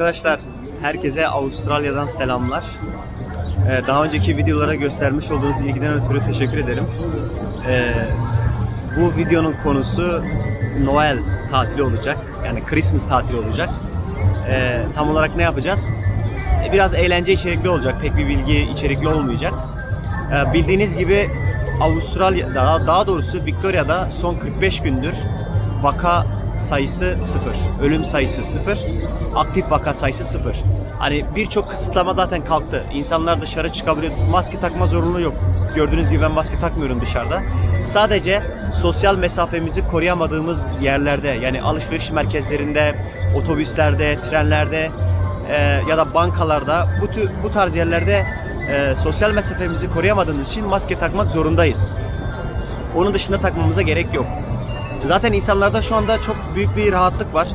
Arkadaşlar herkese Avustralya'dan selamlar. Ee, daha önceki videolara göstermiş olduğunuz ilgiden ötürü teşekkür ederim. Ee, bu videonun konusu Noel tatili olacak. Yani Christmas tatili olacak. Ee, tam olarak ne yapacağız? Ee, Biraz eğlence içerikli olacak. Pek bir bilgi içerikli olmayacak. Ee, bildiğiniz gibi Avustralya, daha, daha doğrusu Victoria'da son 45 gündür vaka sayısı sıfır. Ölüm sayısı sıfır. Aktif vaka sayısı sıfır. Hani birçok kısıtlama zaten kalktı. İnsanlar dışarı çıkabiliyor. Maske takma zorunluluğu yok. Gördüğünüz gibi ben maske takmıyorum dışarıda. Sadece sosyal mesafemizi koruyamadığımız yerlerde yani alışveriş merkezlerinde, otobüslerde, trenlerde e, ya da bankalarda bu tür, bu tarz yerlerde e, sosyal mesafemizi koruyamadığımız için maske takmak zorundayız. Onun dışında takmamıza gerek yok. Zaten insanlarda şu anda çok büyük bir rahatlık var.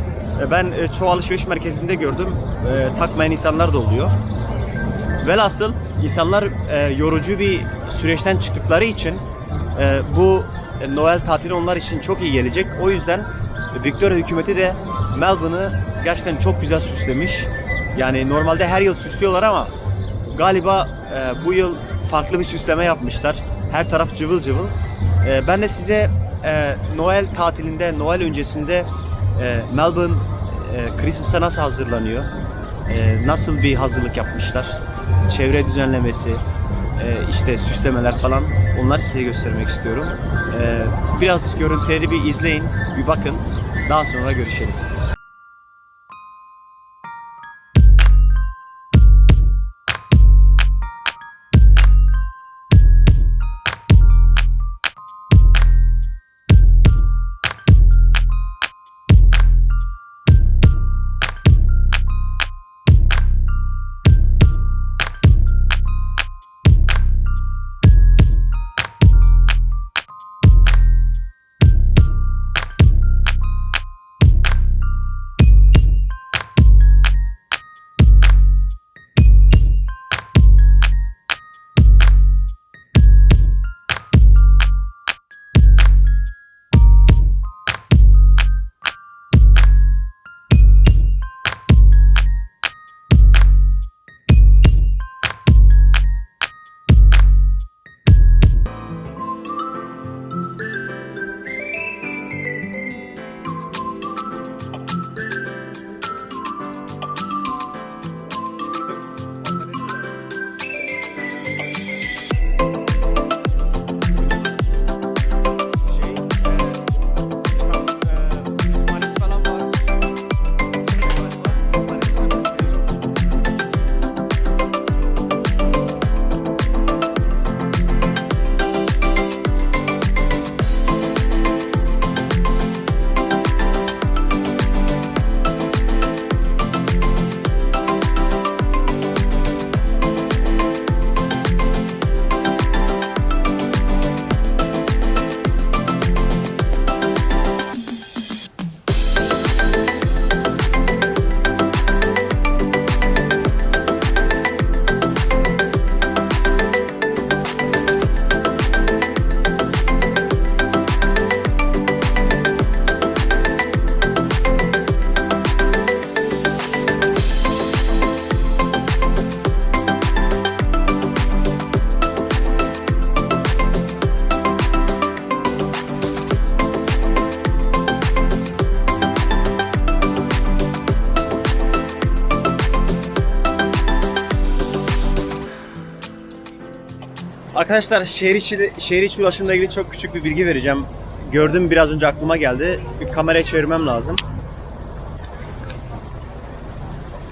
E, Ben e, çoğu alışveriş merkezinde gördüm. e, Takmayan insanlar da oluyor. Velhasıl insanlar yorucu bir süreçten çıktıkları için bu Noel tatili onlar için çok iyi gelecek. O yüzden Victoria hükümeti de Melbourne'ı gerçekten çok güzel süslemiş. Yani normalde her yıl süslüyorlar ama galiba bu yıl farklı bir süsleme yapmışlar. Her taraf cıvıl cıvıl. Ben de size e, Noel tatilinde, Noel öncesinde e, Melbourne e, Christmas'a nasıl hazırlanıyor? e, nasıl bir hazırlık yapmışlar? Çevre düzenlemesi, e, işte süslemeler falan onları size göstermek istiyorum. E, biraz görüntüleri bir izleyin, bir bakın. Daha sonra görüşelim. Arkadaşlar şehir içi, şehir içi ulaşımla ilgili çok küçük bir bilgi vereceğim. Gördüm biraz önce aklıma geldi. Bir kameraya çevirmem lazım.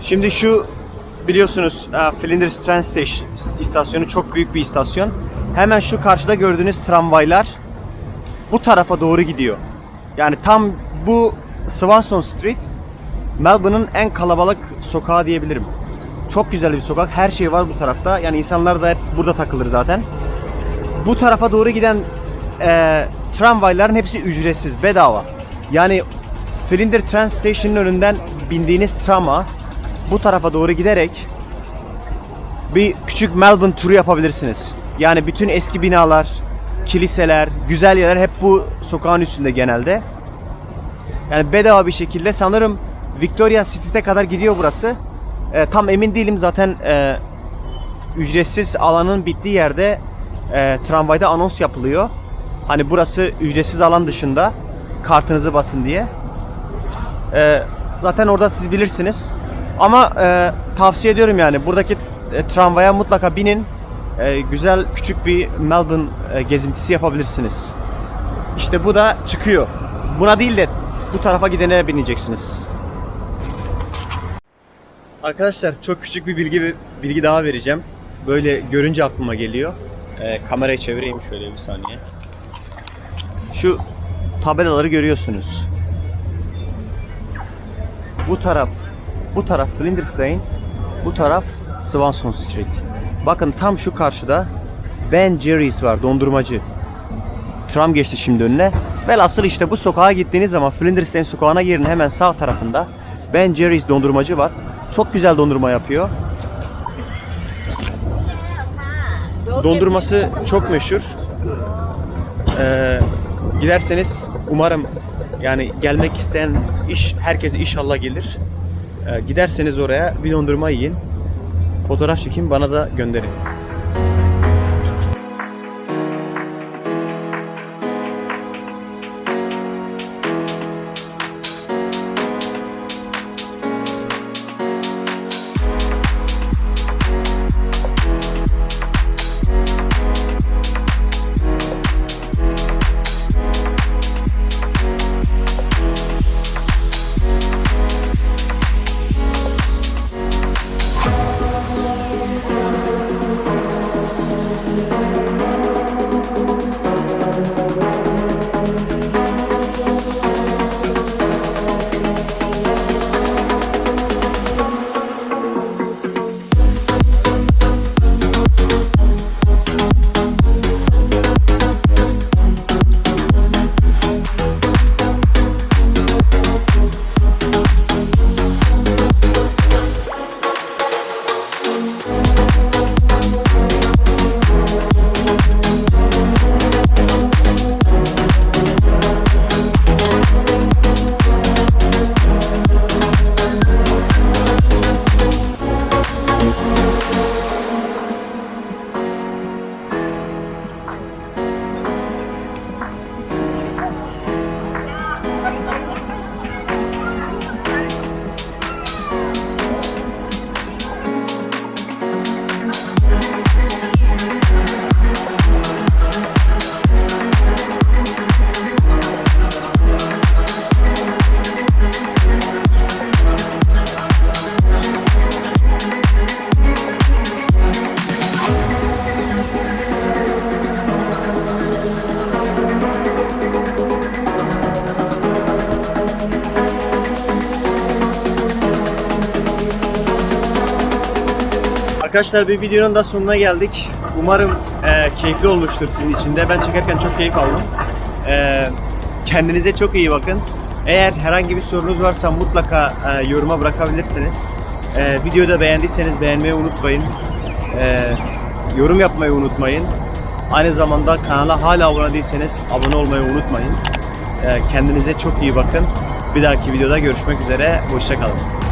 Şimdi şu biliyorsunuz e, Flinders Tram Station istasyonu çok büyük bir istasyon. Hemen şu karşıda gördüğünüz tramvaylar bu tarafa doğru gidiyor. Yani tam bu Swanson Street Melbourne'ın en kalabalık sokağı diyebilirim. Çok güzel bir sokak. Her şey var bu tarafta. Yani insanlar da hep burada takılır zaten. Bu tarafa doğru giden e, tramvayların hepsi ücretsiz, bedava. Yani Flinders Tram Station'ın önünden bindiğiniz trama bu tarafa doğru giderek bir küçük Melbourne turu yapabilirsiniz. Yani bütün eski binalar, kiliseler, güzel yerler hep bu sokağın üstünde genelde. Yani bedava bir şekilde sanırım Victoria Street'e kadar gidiyor burası. E, tam emin değilim zaten e, ücretsiz alanın bittiği yerde e, tramvayda anons yapılıyor. Hani burası ücretsiz alan dışında kartınızı basın diye. E, zaten orada siz bilirsiniz. Ama e, tavsiye ediyorum yani buradaki e, tramvaya mutlaka binin. E, güzel küçük bir Melbourne e, gezintisi yapabilirsiniz. İşte bu da çıkıyor. Buna değil de bu tarafa gidene bineceksiniz. Arkadaşlar çok küçük bir bilgi bilgi daha vereceğim. Böyle görünce aklıma geliyor. Ee, kamerayı çevireyim şöyle bir saniye. Şu tabelaları görüyorsunuz. Bu taraf bu taraf Flinders Lane, bu taraf Swanson Street. Bakın tam şu karşıda Ben Jerry's var dondurmacı. Tram geçti şimdi önüne. Velhasıl işte bu sokağa gittiğiniz zaman Flinders Lane sokağına girin hemen sağ tarafında Ben Jerry's dondurmacı var. Çok güzel dondurma yapıyor. Dondurması çok meşhur. Ee, giderseniz umarım yani gelmek isteyen iş herkes inşallah gelir. Ee, giderseniz oraya bir dondurma yiyin. Fotoğraf çekin bana da gönderin. Arkadaşlar bir videonun da sonuna geldik. Umarım e, keyifli olmuştur sizin için de. Ben çekerken çok keyif aldım. E, kendinize çok iyi bakın. Eğer herhangi bir sorunuz varsa mutlaka e, yoruma bırakabilirsiniz. E, videoyu da beğendiyseniz beğenmeyi unutmayın. E, yorum yapmayı unutmayın. Aynı zamanda kanala hala abone değilseniz abone olmayı unutmayın. E, kendinize çok iyi bakın. Bir dahaki videoda görüşmek üzere. Hoşçakalın.